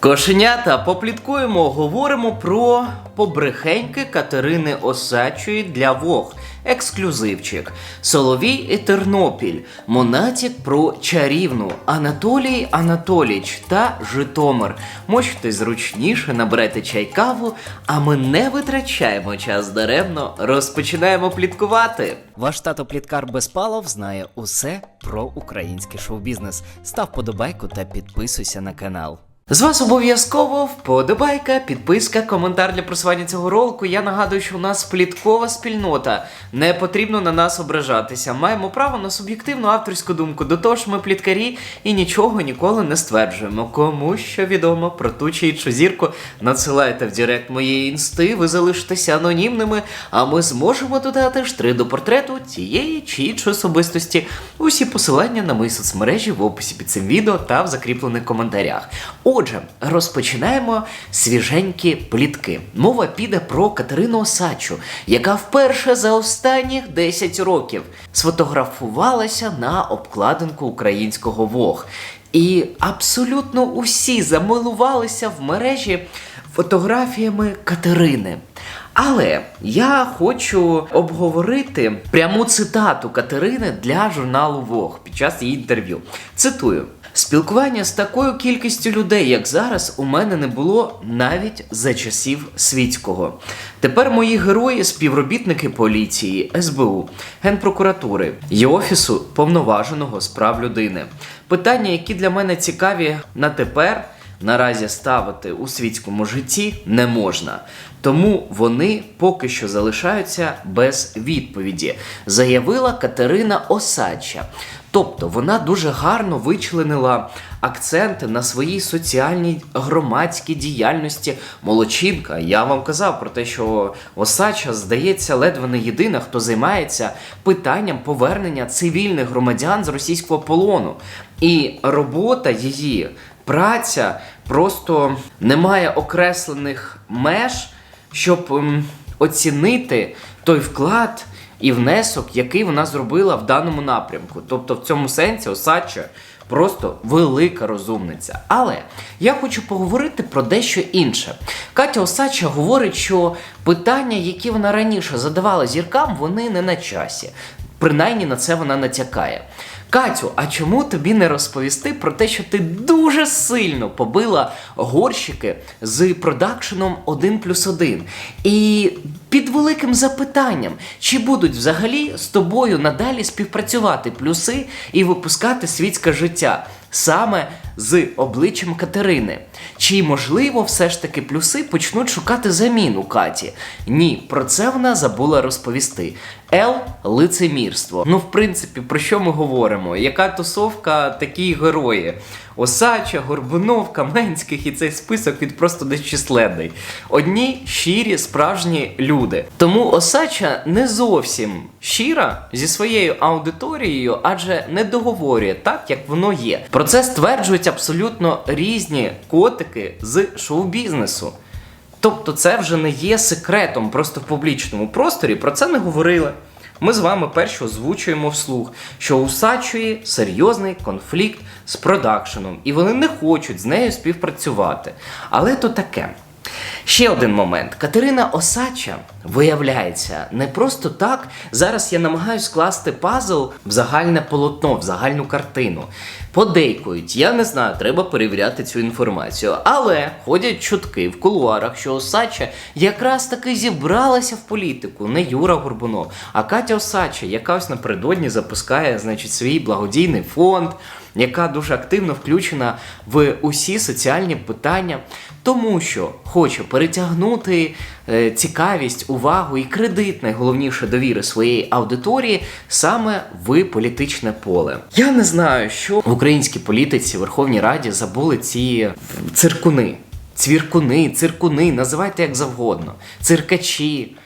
Кошенята, попліткуємо, говоримо про побрехеньки Катерини Осадчої для Вог. Ексклюзивчик. Соловій і Тернопіль. Монатік про чарівну Анатолій Анатоліч та Житомир. Можете зручніше наберете чай каву, а ми не витрачаємо час даремно. Розпочинаємо пліткувати. Ваш тато Пліткар Безпалов знає усе про український шоу-бізнес. Став подобайку та підписуйся на канал. З вас обов'язково вподобайка, підписка, коментар для просування цього ролику. Я нагадую, що у нас пліткова спільнота. Не потрібно на нас ображатися. Маємо право на суб'єктивну авторську думку. До того ж, ми пліткарі і нічого ніколи не стверджуємо. Кому що відомо про ту чи іншу зірку, надсилайте в директ моєї інсти, ви залишитеся анонімними, а ми зможемо додати штри до портрету тієї чи іншої особистості. Усі посилання на мої соцмережі в описі під цим відео та в закріплених коментарях. Отже, розпочинаємо свіженькі плітки. Мова піде про Катерину Осачу, яка вперше за останніх 10 років сфотографувалася на обкладинку українського Вог. І абсолютно усі замилувалися в мережі фотографіями Катерини. Але я хочу обговорити пряму цитату Катерини для журналу Вог під час її інтерв'ю. Цитую: спілкування з такою кількістю людей, як зараз, у мене не було навіть за часів світського. Тепер мої герої співробітники поліції, СБУ, Генпрокуратури і офісу повноваженого з прав людини. Питання, які для мене цікаві на тепер наразі ставити у світському житті не можна. Тому вони поки що залишаються без відповіді, заявила Катерина Осадча. Тобто вона дуже гарно вичленила акценти на своїй соціальній громадській діяльності. Молодчинка, я вам казав про те, що Осадча, здається, ледве не єдина, хто займається питанням повернення цивільних громадян з російського полону. І робота її праця просто не має окреслених меж, щоб ем, оцінити той вклад і внесок, який вона зробила в даному напрямку. Тобто, в цьому сенсі Осадча просто велика розумниця. Але я хочу поговорити про дещо інше. Катя Осадча говорить, що питання, які вона раніше задавала зіркам, вони не на часі. Принаймні на це вона натякає. Катю, а чому тобі не розповісти про те, що ти дуже сильно побила горщики з продакшеном 1 плюс 1? І під великим запитанням, чи будуть взагалі з тобою надалі співпрацювати плюси і випускати світське життя саме з обличчям Катерини? Чи можливо все ж таки плюси почнуть шукати заміну Каті? Ні, про це вона забула розповісти. Л лицемірство. Ну, в принципі, про що ми говоримо? Яка тусовка, такі герої? Осача, Горбунов, Каменських і цей список від просто безчисленний. Одні щирі, справжні люди. Тому Осача не зовсім щира зі своєю аудиторією, адже не договорює так, як воно є. Про це стверджують абсолютно різні котики з шоу-бізнесу. Тобто це вже не є секретом просто в публічному просторі, про це не говорили. Ми з вами перші озвучуємо вслух, що усачує серйозний конфлікт з продакшеном, і вони не хочуть з нею співпрацювати. Але то таке. Ще один момент. Катерина Осача виявляється не просто так. Зараз я намагаюся скласти пазл в загальне полотно, в загальну картину. Подейкують, я не знаю, треба перевіряти цю інформацію. Але ходять чутки в кулуарах, що Осача якраз таки зібралася в політику, не Юра Горбунов, а Катя Осача, яка ось напередодні запускає значить, свій благодійний фонд, яка дуже активно включена в усі соціальні питання, тому що хоче перетягнути е, цікавість, увагу і кредит, найголовніше довіри своєї аудиторії саме в політичне поле. Я не знаю, що в українській політиці, Верховній Раді забули ці циркуни. Цвіркуни, циркуни, називайте як завгодно, циркачі.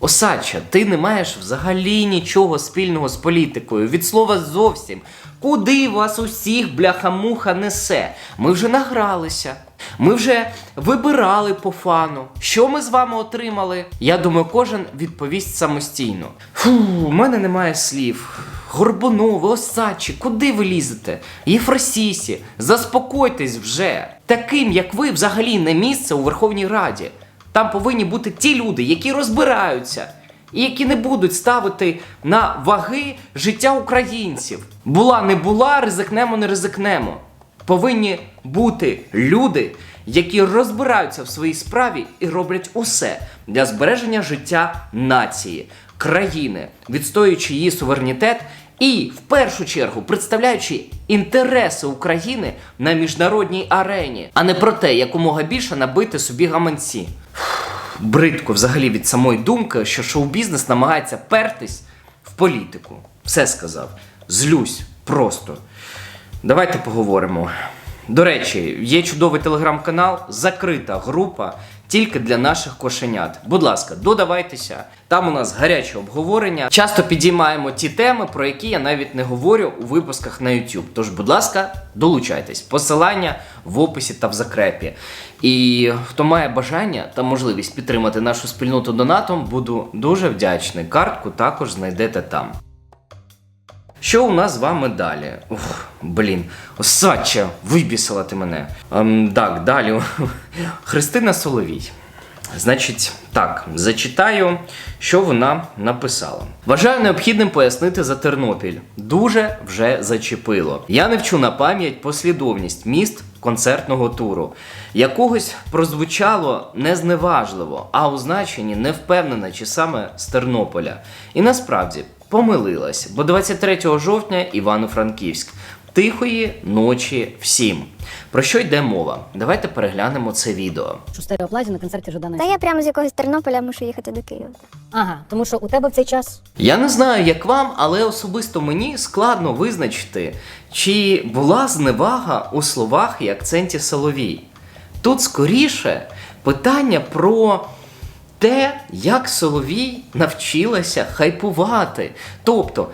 Осадча, ти не маєш взагалі нічого спільного з політикою. Від слова зовсім. Куди вас усіх бляха-муха несе? Ми вже награлися. Ми вже вибирали по фану. Що ми з вами отримали? Я думаю, кожен відповість самостійно. Фу, у мене немає слів. Горбунови, Осадчі, куди ви лізете? Єфросісі, заспокойтесь вже. Таким, як ви, взагалі не місце у Верховній Раді. Там повинні бути ті люди, які розбираються, і які не будуть ставити на ваги життя українців. Була не була, ризикнемо, не ризикнемо. Повинні бути люди, які розбираються в своїй справі і роблять усе для збереження життя нації, країни, відстоюючи її суверенітет і, в першу чергу, представляючи інтереси України на міжнародній арені, а не про те, якомога більше набити собі гаманці. Бридко взагалі від самої думки, що шоу-бізнес намагається пертись в політику. Все сказав. Злюсь просто. Давайте поговоримо. До речі, є чудовий телеграм-канал, закрита група тільки для наших кошенят. Будь ласка, додавайтеся. Там у нас гаряче обговорення. Часто підіймаємо ті теми, про які я навіть не говорю у випусках на YouTube. Тож, будь ласка, долучайтесь. Посилання в описі та в закрепі. І хто має бажання та можливість підтримати нашу спільноту донатом, буду дуже вдячний. Картку також знайдете там. Що у нас з вами далі? Ух, блін, Осадча, вибісила ти мене. Ем, так, далі. Христина Соловій. Значить, так, зачитаю, що вона написала. Вважаю необхідним пояснити за Тернопіль. Дуже вже зачепило. Я не вчу на пам'ять послідовність міст концертного туру. Якогось прозвучало незневажливо, а у значенні не впевнена, чи саме з Тернополя. І насправді помилилась, бо 23 жовтня Івано-Франківськ. Тихої ночі всім. Про що йде мова? Давайте переглянемо це відео. у стереоплазі на концерті Жадана. Та я прямо з якогось Тернополя мушу їхати до Києва. Ага, тому що у тебе в цей час Я не знаю, як вам, але особисто мені складно визначити, чи була зневага у словах і акценті Соловій. Тут скоріше питання про те, як Соловій навчилася хайпувати. Тобто,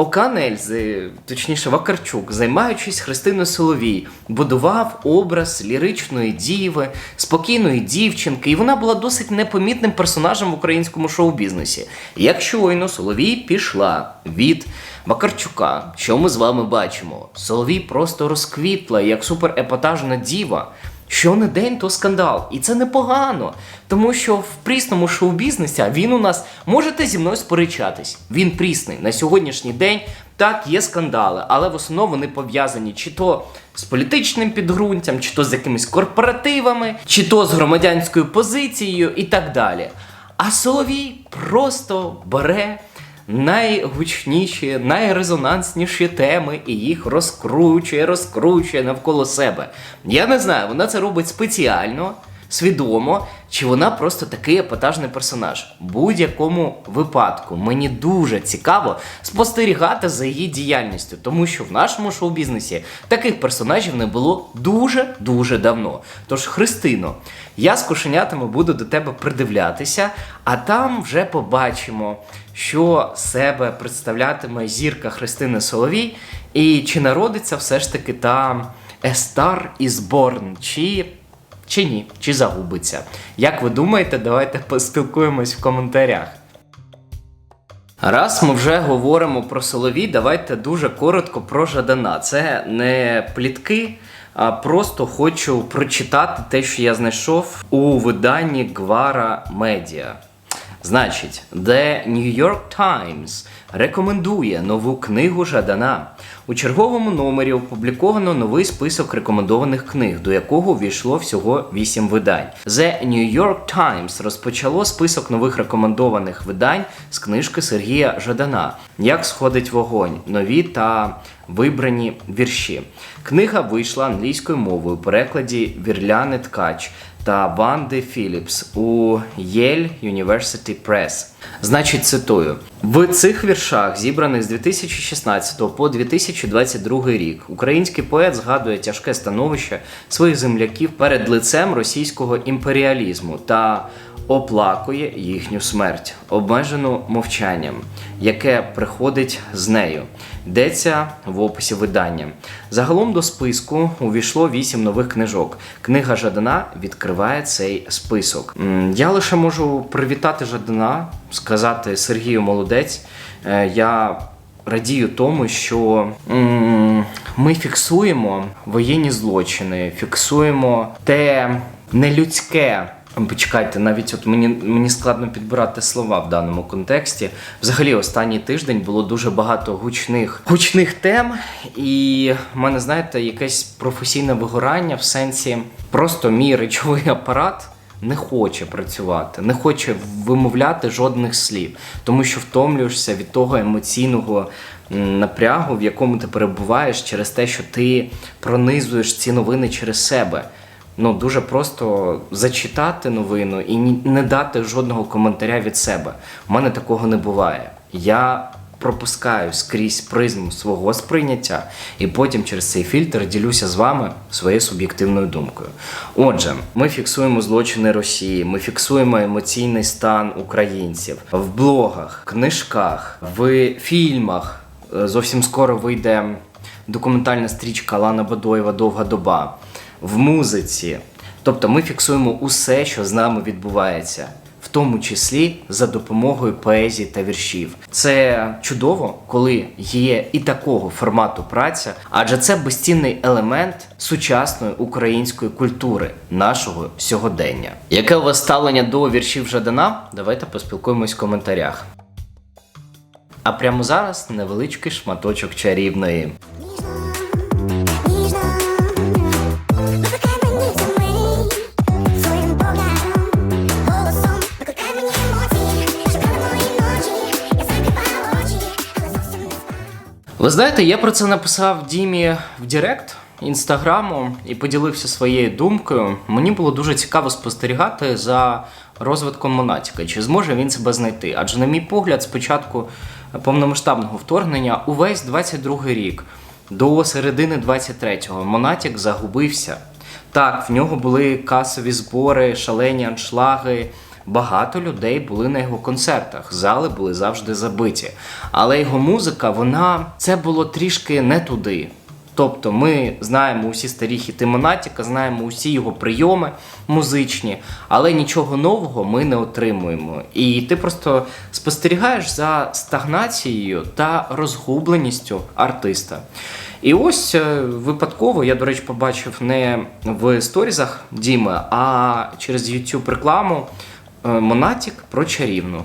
Оканельзи, точніше Вакарчук, займаючись Христиною Соловій, будував образ ліричної діви, спокійної дівчинки, і вона була досить непомітним персонажем в українському шоу-бізнесі. Як щойно Соловій пішла від Вакарчука, що ми з вами бачимо? Соловій просто розквітла як суперепатажна діва. Що не день, то скандал. І це непогано. Тому що в прісному шоу-бізнесі він у нас можете зі мною сперечатись. Він прісний. На сьогоднішній день так є скандали, але в основному вони пов'язані чи то з політичним підґрунтям, чи то з якимись корпоративами, чи то з громадянською позицією і так далі. А Соловій просто бере найгучніші, найрезонансніші теми і їх розкручує, розкручує навколо себе. Я не знаю, вона це робить спеціально, свідомо, чи вона просто такий епатажний персонаж. В будь-якому випадку мені дуже цікаво спостерігати за її діяльністю, тому що в нашому шоу-бізнесі таких персонажів не було дуже дуже давно. Тож, Христино, я з кошенятами буду до тебе придивлятися, а там вже побачимо, що себе представлятиме зірка Христини Соловій, і чи народиться все ж таки там Star is Born, чи, чи ні, чи загубиться. Як ви думаєте, давайте поспілкуємось в коментарях. Раз ми вже говоримо про Соловій, давайте дуже коротко про Жадана. Це не плітки, а просто хочу прочитати те, що я знайшов у виданні Гвара Медіа. Значить, The New York Times рекомендує нову книгу Жадана. У черговому номері опубліковано новий список рекомендованих книг, до якого увійшло всього 8 видань. The New York Times розпочало список нових рекомендованих видань з книжки Сергія Жадана Як сходить вогонь, нові та вибрані вірші. Книга вийшла англійською мовою у перекладі Вірляни Ткач та Ванди Філіпс у Yale University Press. Значить, цитую: в цих віршах, зібраних з 2016 по 2022 рік, український поет згадує тяжке становище своїх земляків перед лицем російського імперіалізму та оплакує їхню смерть, обмежену мовчанням, яке приходить з нею. Йдеться в описі видання. Загалом до списку увійшло вісім нових книжок. Книга Жадана відкриває цей список. Я лише можу привітати Жадана, сказати Сергію молодець. Е, Я радію тому, що ми фіксуємо воєнні злочини, фіксуємо те нелюдське. Почекайте, навіть от мені, мені складно підбирати слова в даному контексті. Взагалі, останній тиждень було дуже багато гучних гучних тем, і в мене, знаєте, якесь професійне вигорання в сенсі просто мій речовий апарат не хоче працювати, не хоче вимовляти жодних слів, тому що втомлюєшся від того емоційного напрягу, в якому ти перебуваєш через те, що ти пронизуєш ці новини через себе. Ну дуже просто зачитати новину і не дати жодного коментаря від себе. У мене такого не буває. Я пропускаю скрізь призму свого сприйняття, і потім через цей фільтр ділюся з вами своєю суб'єктивною думкою. Отже, ми фіксуємо злочини Росії, ми фіксуємо емоційний стан українців в блогах, книжках, в фільмах. Е, Зовсім скоро вийде документальна стрічка Лана Бадоєва Довга доба в музиці. Тобто ми фіксуємо усе, що з нами відбувається, в тому числі за допомогою поезії та віршів. Це чудово, коли є і такого формату праця, адже це безцінний елемент сучасної української культури, нашого сьогодення. Яке у вас ставлення до віршів Жадана? Давайте поспілкуємось в коментарях. А прямо зараз невеличкий шматочок чарівної. Ви знаєте, я про це написав Дімі в Директ інстаграму і поділився своєю думкою. Мені було дуже цікаво спостерігати за розвитком Монатіка, чи зможе він себе знайти. Адже, на мій погляд, з початку повномасштабного вторгнення увесь 22 рік до середини 23-го Монатік загубився. Так, в нього були касові збори, шалені аншлаги. Багато людей були на його концертах, зали були завжди забиті. Але його музика, вона це було трішки не туди. Тобто ми знаємо усі старі хіти Монатіка, знаємо усі його прийоми музичні, але нічого нового ми не отримуємо. І ти просто спостерігаєш за стагнацією та розгубленістю артиста. І ось е, випадково я, до речі, побачив не в сторізах Діми, а через YouTube рекламу Монатік про чарівну.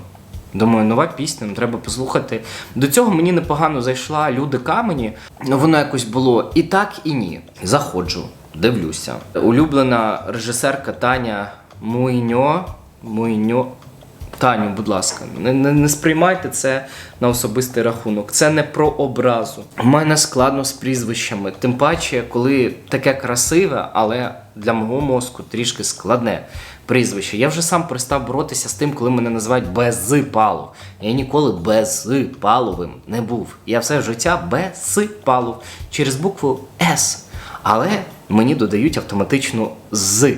Думаю, нова пісня, ну, треба послухати. До цього мені непогано зайшла Люди Камені. Ну, воно якось було і так, і ні. Заходжу, дивлюся. Улюблена режисерка Таня Муйньо. Муйньо. Таню, будь ласка, не, не, не сприймайте це на особистий рахунок. Це не про образу. У мене складно з прізвищами. Тим паче, коли таке красиве, але для мого мозку трішки складне прізвище. Я вже сам перестав боротися з тим, коли мене називають безпалов. Я ніколи безпаловим не був. Я все життя безпалов через букву С. Але мені додають автоматично з.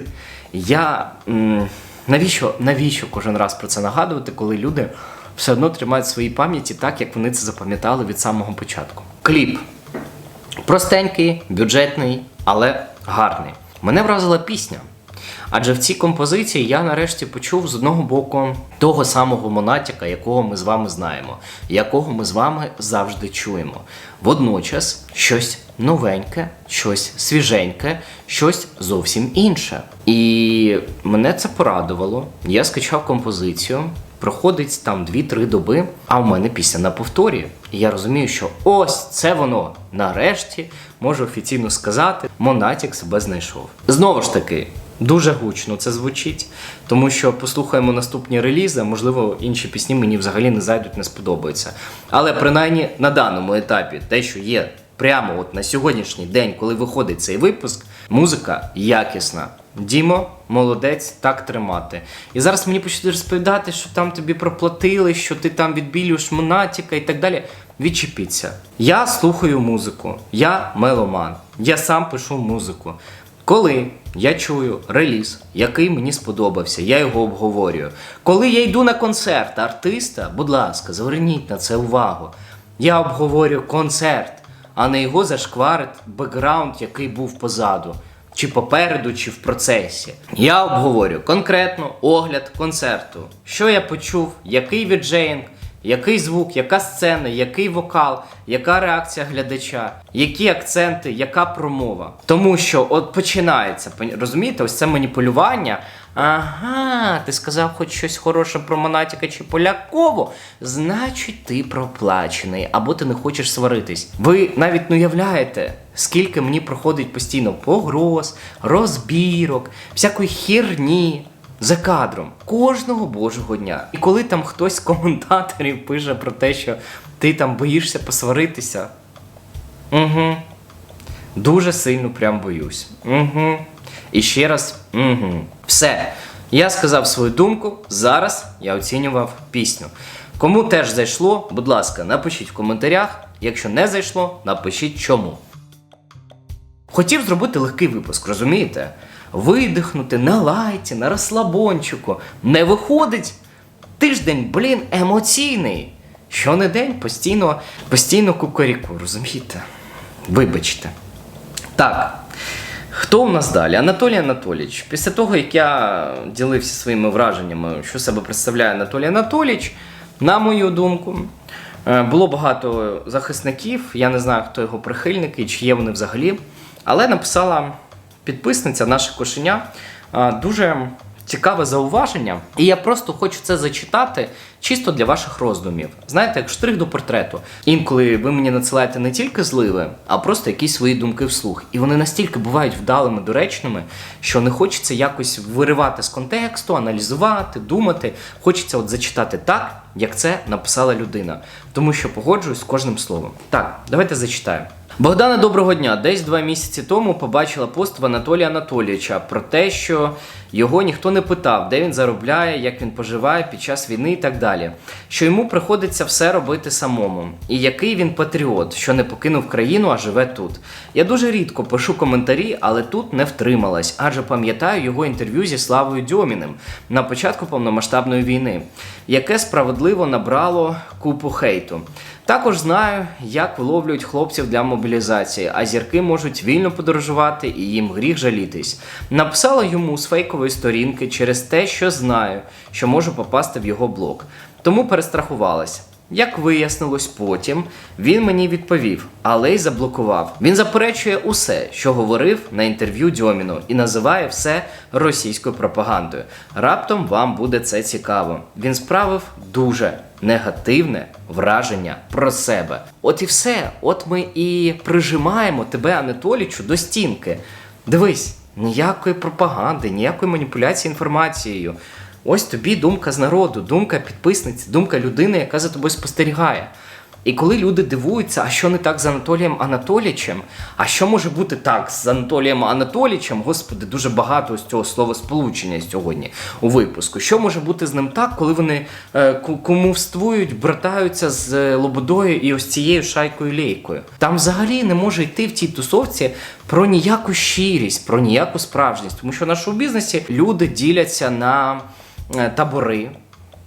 Я. М- навіщо, навіщо кожен раз про це нагадувати, коли люди все одно тримають в своїй пам'яті так, як вони це запам'ятали від самого початку? Кліп. Простенький, бюджетний, але гарний. Мене вразила пісня. Адже в цій композиції я нарешті почув з одного боку того самого Монатіка, якого ми з вами знаємо, якого ми з вами завжди чуємо. Водночас щось новеньке, щось свіженьке, щось зовсім інше. І мене це порадувало. Я скачав композицію. Проходить там 2-3 доби, а в мене пісня на повторі. І я розумію, що ось це воно. Нарешті можу офіційно сказати, Монатік себе знайшов. Знову ж таки, дуже гучно це звучить, тому що послухаємо наступні релізи, можливо, інші пісні мені взагалі не зайдуть, не сподобаються. Але принаймні на даному етапі, те, що є прямо от на сьогоднішній день, коли виходить цей випуск, музика якісна. Дімо, молодець, так тримати. І зараз мені почнуть розповідати, що там тобі проплатили, що ти там відбілюєш монатіка і так далі. Відчепіться. Я слухаю музику, я меломан, я сам пишу музику. Коли я чую реліз, який мені сподобався, я його обговорюю. Коли я йду на концерт артиста, будь ласка, зверніть на це увагу. Я обговорюю концерт, а не його зашкварить бекграунд, який був позаду, чи попереду, чи в процесі. Я обговорю конкретно огляд концерту. Що я почув, який віджеїнг, який звук, яка сцена, який вокал, яка реакція глядача, які акценти, яка промова. Тому що от починається, розумієте, ось це маніпулювання. Ага, ти сказав хоч щось хороше про Монатіка чи Полякову, значить ти проплачений, або ти не хочеш сваритись. Ви навіть не уявляєте, скільки мені проходить постійно погроз, розбірок, всякої херні за кадром кожного божого дня. І коли там хтось з коментаторів пише про те, що ти там боїшся посваритися. Угу. Дуже сильно прям боюсь. Угу. І ще раз, угу. Все. Я сказав свою думку. Зараз я оцінював пісню. Кому теж зайшло, будь ласка, напишіть в коментарях. Якщо не зайшло, напишіть чому. Хотів зробити легкий випуск, розумієте? Видихнути на лайті, на розслабончику. Не виходить. Тиждень, блін, емоційний. Що не день, постійно, постійно кукаріку, розумієте? Вибачте. Так. Хто у нас далі? Анатолій Анатолійович. Після того, як я ділився своїми враженнями, що себе представляє Анатолій Анатолійович, на мою думку, е, було багато захисників. Я не знаю, хто його прихильники, чи є вони взагалі. Але написала підписниця, наше кошеня, дуже цікаве зауваження. І я просто хочу це зачитати чисто для ваших роздумів. Знаєте, як штрих до портрету. Інколи ви мені надсилаєте не тільки зливи, а просто якісь свої думки вслух. І вони настільки бувають вдалими, доречними, що не хочеться якось виривати з контексту, аналізувати, думати. Хочеться от зачитати так, як це написала людина. Тому що погоджуюсь з кожним словом. Так, давайте зачитаємо. Богдане, доброго дня. Десь два місяці тому побачила пост в Анатолія Анатолійовича про те, що його ніхто не питав, де він заробляє, як він поживає під час війни і так далі. Що йому приходиться все робити самому. І який він патріот, що не покинув країну, а живе тут. Я дуже рідко пишу коментарі, але тут не втрималась, адже пам'ятаю його інтерв'ю зі Славою Дьоміним на початку повномасштабної війни, яке справедливо набрало купу хейту. Також знаю, як виловлюють хлопців для мобілізації, а зірки можуть вільно подорожувати і їм гріх жалітись. Написала йому з фейкової сторінки через те, що знаю, що можу попасти в його блог. Тому перестрахувалась. Як вияснилось потім, він мені відповів, але й заблокував. Він заперечує усе, що говорив на інтерв'ю Дьоміну, і називає все російською пропагандою. Раптом вам буде це цікаво. Він справив дуже негативне враження про себе. От і все. От ми і прижимаємо тебе, Анатолічу, до стінки. Дивись, ніякої пропаганди, ніякої маніпуляції інформацією. Ось тобі думка з народу, думка підписниці, думка людини, яка за тобою спостерігає. І коли люди дивуються, а що не так з Анатолієм Анатолічем, а що може бути так з Анатолієм Анатолічем, господи, дуже багато ось цього словосполучення сьогодні у випуску. Що може бути з ним так, коли вони е, ку- кумовствують, братаються з е, Лободою і ось цією шайкою лейкою? Там взагалі не може йти в цій тусовці про ніяку щирість, про ніяку справжність, тому що на шоу-бізнесі люди діляться на табори.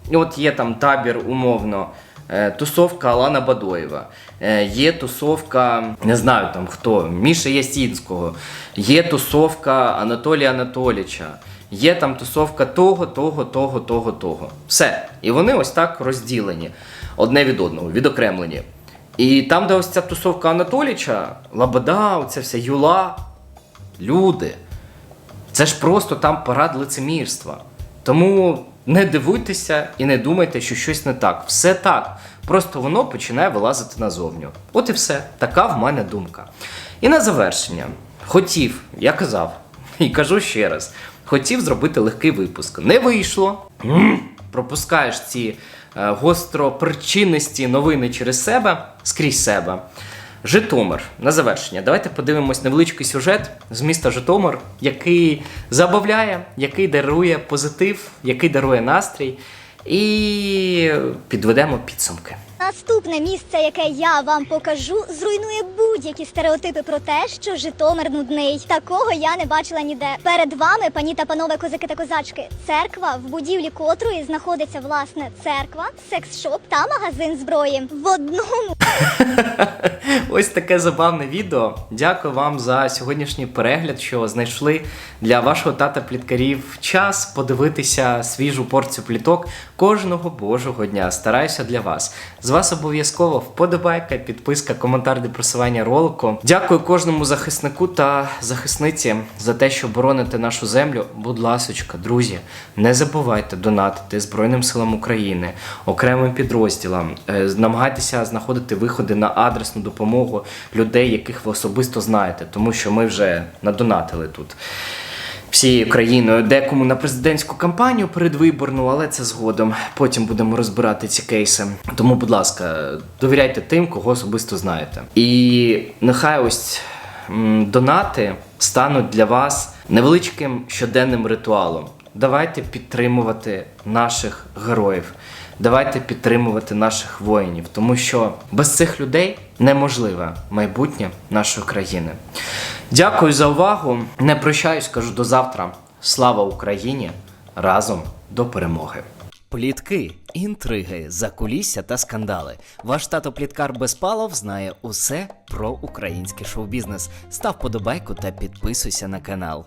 І от є там табір, умовно, е, тусовка Алана Бадоєва, е, є тусовка, не знаю там хто, Міша Ясінського, є тусовка Анатолія Анатоліча, є там тусовка того, того, того, того, того. Все. І вони ось так розділені одне від одного, відокремлені. І там, де ось ця тусовка Анатоліча, Лабада, оця вся юла, люди. Це ж просто там парад лицемірства. Тому не дивуйтеся і не думайте, що щось не так. Все так. Просто воно починає вилазити назовню. От і все. Така в мене думка. І на завершення. Хотів, я казав, і кажу ще раз: хотів зробити легкий випуск. Не вийшло. Пропускаєш ці е, гостропричинності новини через себе скрізь себе. Житомир на завершення. Давайте подивимось невеличкий сюжет з міста Житомир, який забавляє, який дарує позитив, який дарує настрій, і підведемо підсумки. Наступне місце, яке я вам покажу, зруйнує будь-які стереотипи про те, що Житомир нудний. Такого я не бачила ніде. Перед вами, пані та панове козаки та козачки, церква, в будівлі котрої знаходиться власне церква, секс-шоп та магазин зброї. В одному Ось таке забавне відео. Дякую вам за сьогоднішній перегляд, що знайшли для вашого тата пліткарів час подивитися свіжу порцію пліток кожного божого дня. Стараюся для вас. З вас обов'язково вподобайка, підписка, коментар для просування ролику. Дякую кожному захиснику та захисниці за те, що бороните нашу землю. Будь ласочка, друзі, не забувайте донатити Збройним силам України, окремим підрозділам. Е, Намагайтеся знаходити виходи на адресну допомогу людей, яких ви особисто знаєте, тому що ми вже надонатили тут. Всією країною, декому на президентську кампанію передвиборну, але це згодом. Потім будемо розбирати ці кейси. Тому, будь ласка, довіряйте тим, кого особисто знаєте. І нехай ось донати стануть для вас невеличким щоденним ритуалом. Давайте підтримувати наших героїв. Давайте підтримувати наших воїнів, тому що без цих людей неможливе майбутнє нашої країни. Дякую за увагу. Не прощаюсь, кажу до завтра. Слава Україні! Разом до перемоги! Плітки, інтриги, закулісся та скандали. Ваш тато Пліткар Безпалов знає усе про український шоу-бізнес. Став подобайку та підписуйся на канал.